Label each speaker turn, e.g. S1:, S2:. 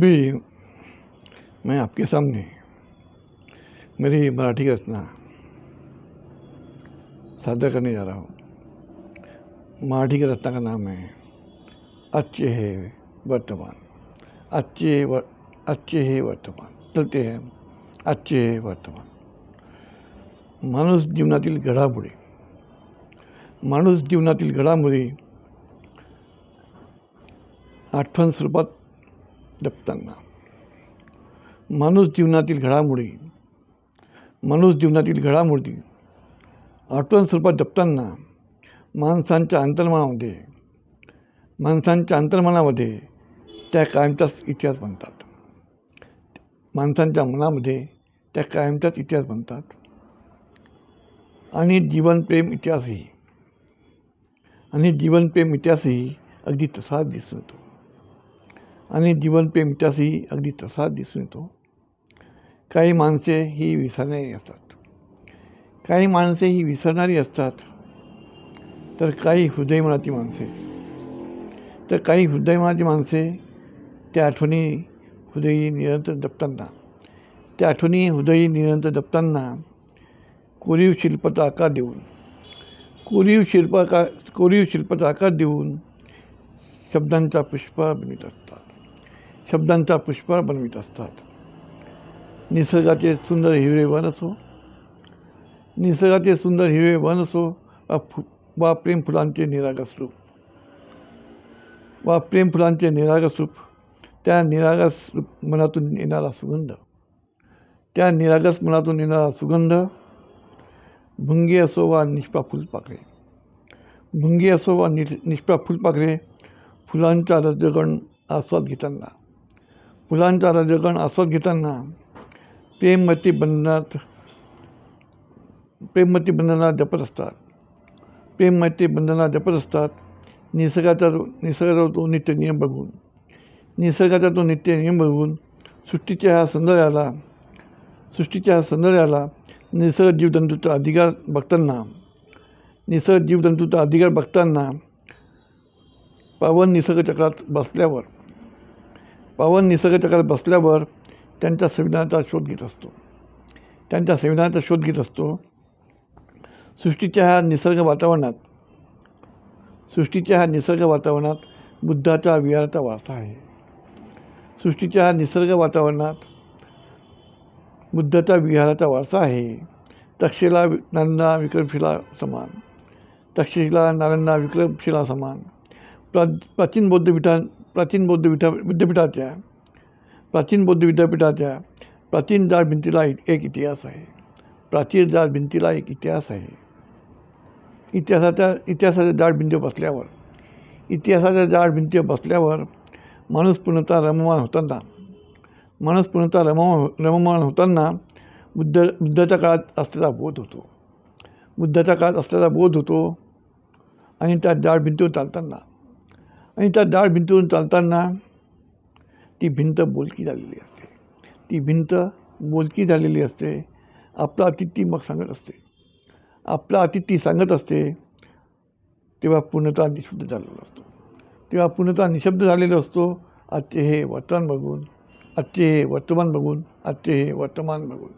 S1: अभी मैं आपके सामने मेरी मराठी रचना साझा करने जा रहा हूँ। मराठी की रचना का नाम है अच्छे है वर्तमान। अच्छे व अच्छे है वर्तमान। चलते हैं अच्छे है वर्तमान। माणूस जीवनातील घडामोडी। माणूस जीवनातील घडामोडी आठवण स्वरूपात जपताना. माणूस जीवनातील घडामोडी माणूस जीवनातील घडामोडी आठवण स्वरूपात जपताना माणसांच्या अंतर्मनामध्ये माणसांच्या अंतर्मनामध्ये त्या कायमचाच इतिहास बनतात. माणसांच्या मनामध्ये त्या कायमचाच इतिहास बनतात. आणि जीवनप्रेम इतिहासही. आणि जीवनप्रेम इतिहासही अगदी तसाच दिसून येतो. आणि जीवनप्रेम त्यासही अगदी तसाच दिसून येतो. काही माणसे ही विसरणारी असतात. काही माणसे ही विसरणारी असतात. तर काही हृदयमनाची माणसे. तर काही हृदयमनाची माणसे त्या आठवणी हृदयी निरंतर जपताना त्या आठवणी हृदयी निरंतर जपताना कोरीव शिल्पाचा आकार देऊन कोरीव शिल्पाकार कोरीव शिल्पाचा आकार देऊन शब्दांचा पुष्पहार बनवित असतात शब्दांचा पुष्पहार बनवित असतात. निसर्गाचे सुंदर हिरवे वन असो. निसर्गाचे सुंदर हिरवे वन असो वा फु वा प्रेम फुलांचे निरागस रूप वा प्रेम फुलांचे निरागस रूप त्या निरागस रूप मनातून येणारा सुगंध. त्या निरागस मनातून येणारा सुगंध भुंगी असो वा निष्पा फुलपाखरे भुंगी असो वा नि निष्पा फुलपाखरे फुलांचा रजगण आस्वाद घेताना. फुलांचा रजगण आस्वाद घेताना प्रेममती बंधनात प्रेममती बंधनात जपत असतात. प्रेममती बंधनात जपत असतात. निसर्गाचा निसर्गाचा तो नित्य नियम बघून. निसर्गाचा तो नित्य नियम बघून सृष्टीच्या ह्या सौंदर्याला सृष्टीच्या ह्या सौंदर्याला निसर्ग जीवजंतूचा अधिकार बघताना निसर्ग जीवजंतूचा अधिकार बघताना पावन निसर्गचक्रात बसल्यावर पावन निसर्गचक्रात बसल्यावर त्यांच्या संविधानाचा शोध घेत असतो. त्यांच्या संविधानाचा शोध घेत असतो. सृष्टीच्या ह्या निसर्ग वातावरणात सृष्टीच्या ह्या निसर्ग वातावरणात बुद्धाच्या विहाराचा वारसा आहे. सृष्टीच्या ह्या निसर्ग वातावरणात बुद्धाच्या विहाराचा वारसा आहे. तक्षशिला नारंदा विक्रमशिला समान. तक्षशिला नारंदा विक्रमशिला समान. प्रा प्राचीन बौद्ध विटा प्राचीन बौद्ध विद्या विद्यापीठाच्या प्राचीन बौद्ध विद्यापीठाच्या प्राचीन जाड भिंतीला एक इतिहास आहे. प्राचीन जाड भिंतीला एक इतिहास आहे. इतिहासाच्या इतिहासाच्या जाड भिंतीवर बसल्यावर इतिहासाच्या जाड भिंतीवर बसल्यावर माणूस पूर्णतः रममान होताना माणूस पूर्णतः रम रममान हो, होताना बुद्ध बुद्धाच्या काळात असलेला बोध होतो. बुद्धाच्या काळात असलेला बोध होतो आणि त्या जाड भिंतीवर चालताना आणि त्या जाड भिंतीवरून चालताना ती भिंत बोलकी झालेली असते. ती भिंत बोलकी झालेली असते. आपला अतिथी मग सांगत असते. आपला अतिथी सांगत असते तेव्हा पूर्णतः निशुद्ध झालेला असतो. तेव्हा पूर्णतः निशब्द झालेला असतो आजचे हे वर्तमान बघून आजचे हे वर्तमान बघून आजचे हे वर्तमान बघून.